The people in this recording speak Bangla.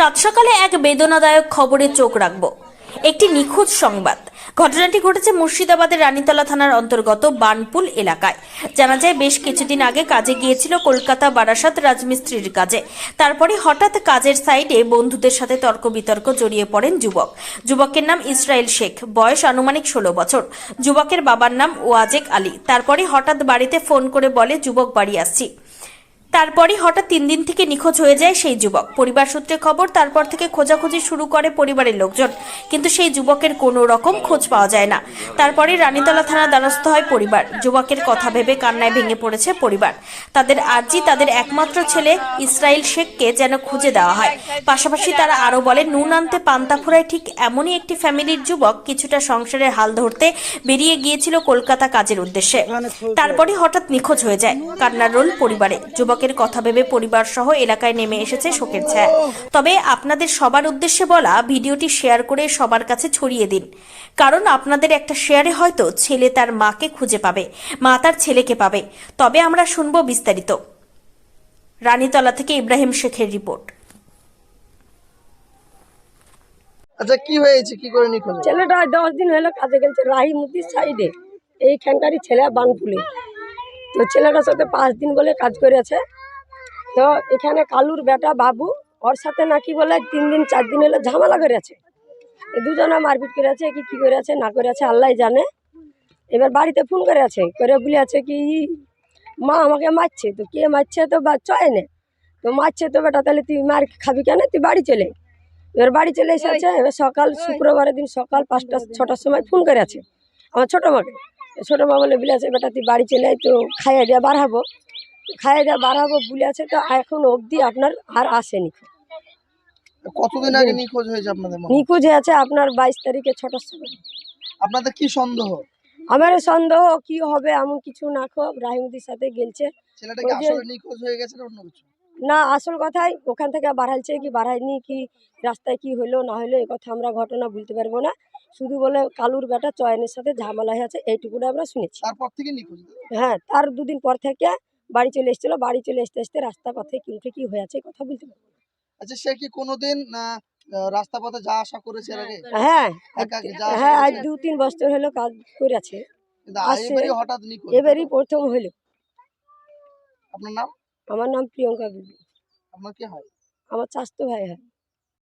সাত সকালে এক বেদনাদায়ক খবরে চোখ রাখব। একটি নিখোঁজ সংবাদ। ঘটনাটি ঘটেছে মুর্শিদাবাদের রানীতলা থানার অন্তর্গত বানপুল এলাকায়। জানা যায়, বেশ কিছুদিন আগে কাজে গিয়েছিল কলকাতা বারাসাত রাজমিস্ত্রির কাজে। তারপরে হঠাৎ কাজের সাইডে বন্ধুদের সাথে তর্ক বিতর্ক জড়িয়ে পড়েন যুবক। যুবকের নাম ইসরায়েল শেখ, বয়স আনুমানিক ষোলো বছর। যুবকের বাবার নাম ওয়াজেক আলী। তারপরে হঠাৎ বাড়িতে ফোন করে বলে, যুবক, বাড়ি আসছি। তারপরই হঠাৎ তিন দিন থেকে নিখোঁজ হয়ে যায় সেই যুবক। পরিবার সূত্রে খবর, তারপর থেকে খোঁজাখুঁজি শুরু করে পরিবারের লোকজন। কিন্তু সেই যুবকের কোনো রকম খোঁজ পাওয়া যায় না। তারপরে রানীতলা থানা দ্বারস্থ হয় পরিবার। যুবকের কথা ভেবে কান্নায় ভেঙে পড়েছে পরিবার। তাদের আর্জি তাদের একমাত্র ছেলে ইসরায়েল শেখকে যেন খুঁজে দেওয়া হয়। পাশাপাশি তারা আরও বলে, নুন আনতে পান্তা ফোড়ায় ঠিক এমনই একটি ফ্যামিলির যুবক কিছুটা সংসারের হাল ধরতে বেরিয়ে গিয়েছিল কলকাতা কাজের উদ্দেশ্যে। তারপরে হঠাৎ নিখোঁজ হয়ে যায়। কান্নার রোল পরিবারে। যুবকের কথা ভেবে পরিবার সহ এলাকায় নেমে এসেছে শোকের ছায়া। তবে আপনাদের সবার উদ্দেশ্যে বলা ভিডিওটি শেয়ার করে সবার কাছে ছড়িয়ে দিন। কারণ আপনাদের একটা শেয়ারে হয়তো ছেলে তার মাকে খুঁজে পাবে মা তার ছেলেকে পাবে। তবে আমরা শুনব বিস্তারিত। রানীতলা থেকে ইব্রাহিম শেখের রিপোর্ট। আচ্ছা কি হয়েছে? কি করে নিখোঁজ ছেলেটা দশ দিন হলো কাজে গেছে রাহি মুদির সাইডে এইখানকারই ছেলে বানপুলে তো ছেলেটার সাথে পাঁচ দিন বলে কাজ করেছে। তো এখানে কালুর বেটা বাবু, ওর সাথে নাকি বলে তিন দিন, চার দিন হলো ঝামেলা করেছে। দুজনে মারপিট করেছে, কি কি করেছে, না করেছে আল্লাহ জানে। এবার বাড়িতে ফোন করে আছে করে বলেছে কি মা আমাকে মারছে। তো কে মারছে তো বা চয় নে। তো মারছে তো বেটা, তাহলে তুই মার খাবি কেন? তুই বাড়ি চলে। এবার বাড়ি চলে এসেছে, এবার সকাল, শুক্রবারের দিন সকাল পাঁচটা, ছটার সময় ফোন করে আছে আমার ছোটো মাকে। ছোটো মা বলে বলে আছে বেটা তুই বাড়ি চলে তো খাইয়ে দেওয়া বাড়াবো খাইয়ে দেওয়া বাড়াবো বলে আছে তো এখন অবধি আপনার আর আসেনি। কতদিন আগে নিখোঁজ হয়েছে আপনাদের? নিখোঁজ হয়েছে আপনার বাইশ তারিখে ছটার সময়। আপনাদের কি সন্দেহ? আমার সন্দেহ কি হবে এমন কিছু না খোক রাহিমুদির সাথে গেলছে। ছেলেটা কি আসলে নিখোঁজ হয়ে গেছে না অন্য কিছু? না আসল কথাই ওখান থেকে বাড়াইছে কি বাড়ায়নি কি রাস্তায় কি হলো না হলো এ কথা আমরা ঘটনা বলতে পারব না। শুধু বলে কালুর বেটা চয়নের সাথে ঝামেলা হয়েছে এইটুকুটা আমরা শুনেছি। তারপর থেকে নিখোঁজ? হ্যাঁ তার দুদিন পর থেকে বাড়ি চলে এসেছিল বাড়ি চলে আসতে আসতে রাস্তা পথে কি উঠে কি হয়েছে এই কথা বলতে পারব আচ্ছা সে কি কোনোদিন রাস্তা পথে যা আসা করেছে আগে? হ্যাঁ একা একা যা আসা হ্যাঁ আজ দু তিন বছর হলো কাজ করেছে। কিন্তু এবারই প্রথম হলো। আপনার নাম? আমার নাম প্রিয়ঙ্কা বিবি। আপনার কি হয়? আমার চাস্তো ভাই হয়।